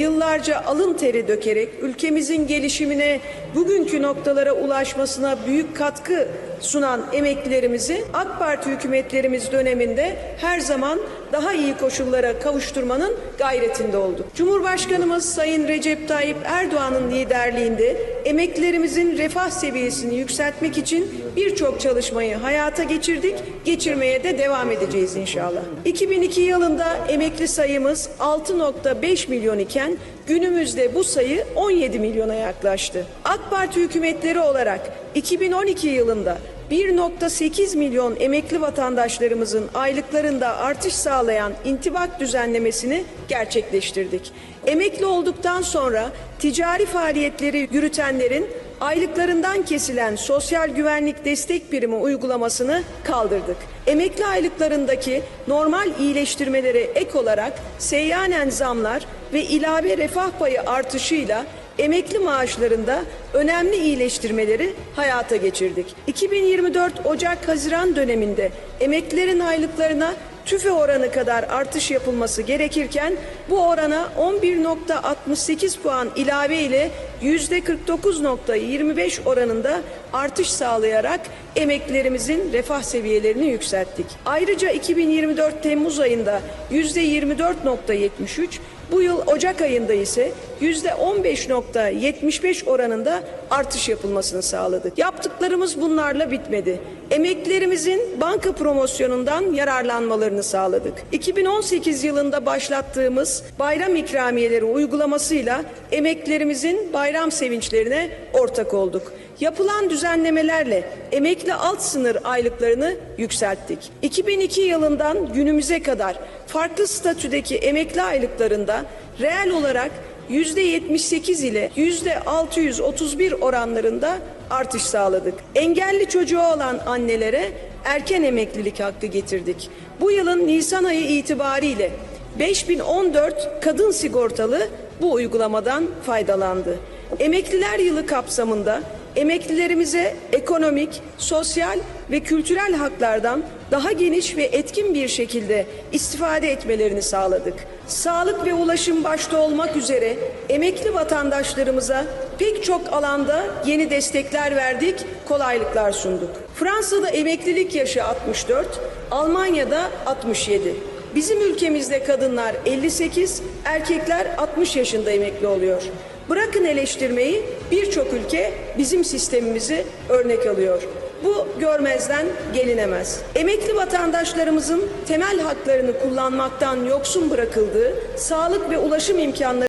yıllarca alın teri dökerek ülkemizin gelişimine, bugünkü noktalara ulaşmasına büyük katkı sunan emeklilerimizi AK Parti hükümetlerimiz döneminde her zaman daha iyi koşullara kavuşturmanın gayretinde olduk. Cumhurbaşkanımız Sayın Recep Tayyip Erdoğan'ın liderliğinde emeklilerimizin refah seviyesini yükseltmek için birçok çalışmayı hayata geçirdik, geçirmeye de devam edeceğiz inşallah. 2002 yılında emekli sayımız 6.5 milyon iken günümüzde bu sayı 17 milyona yaklaştı. AK Parti hükümetleri olarak 2012 yılında 1.8 milyon emekli vatandaşlarımızın aylıklarında artış sağlayan intibak düzenlemesini gerçekleştirdik. Emekli olduktan sonra ticari faaliyetleri yürütenlerin aylıklarından kesilen sosyal güvenlik destek primi uygulamasını kaldırdık. Emekli aylıklarındaki normal iyileştirmelere ek olarak seyyanen zamlar ve ilave refah payı artışıyla emekli maaşlarında önemli iyileştirmeleri hayata geçirdik. 2024 Ocak-Haziran döneminde emeklilerin aylıklarına tüfe oranı kadar artış yapılması gerekirken bu orana 11.68 puan ilave ile %49.25 oranında artış sağlayarak emeklilerimizin refah seviyelerini yükselttik. Ayrıca 2024 Temmuz ayında %24.73, bu yıl Ocak ayında ise %15.75 oranında artış yapılmasını sağladık. Yaptıklarımız bunlarla bitmedi. Emeklilerimizin banka promosyonundan yararlanmalarını sağladık. 2018 yılında başlattığımız bayram ikramiyeleri uygulamasıyla emeklilerimizin bayram sevinçlerine ortak olduk. Yapılan düzenlemelerle emekli alt sınır aylıklarını yükselttik. 2002 yılından günümüze kadar farklı statüdeki emekli aylıklarında reel olarak %78 ile %631 oranlarında artış sağladık. Engelli çocuğu olan annelere erken emeklilik hakkı getirdik. Bu yılın Nisan ayı itibariyle 5014 kadın sigortalı bu uygulamadan faydalandı. Emekliler yılı kapsamında emeklilerimize ekonomik, sosyal ve kültürel haklardan daha geniş ve etkin bir şekilde istifade etmelerini sağladık. Sağlık ve ulaşım başta olmak üzere emekli vatandaşlarımıza pek çok alanda yeni destekler verdik, kolaylıklar sunduk. Fransa'da emeklilik yaşı 64, Almanya'da 67. Bizim ülkemizde kadınlar 58, erkekler 60 yaşında emekli oluyor. Bırakın eleştirmeyi birçok ülke bizim sistemimizi örnek alıyor. Bu görmezden gelinemez. Emekli vatandaşlarımızın temel haklarını kullanmaktan yoksun bırakıldığı sağlık ve ulaşım imkanları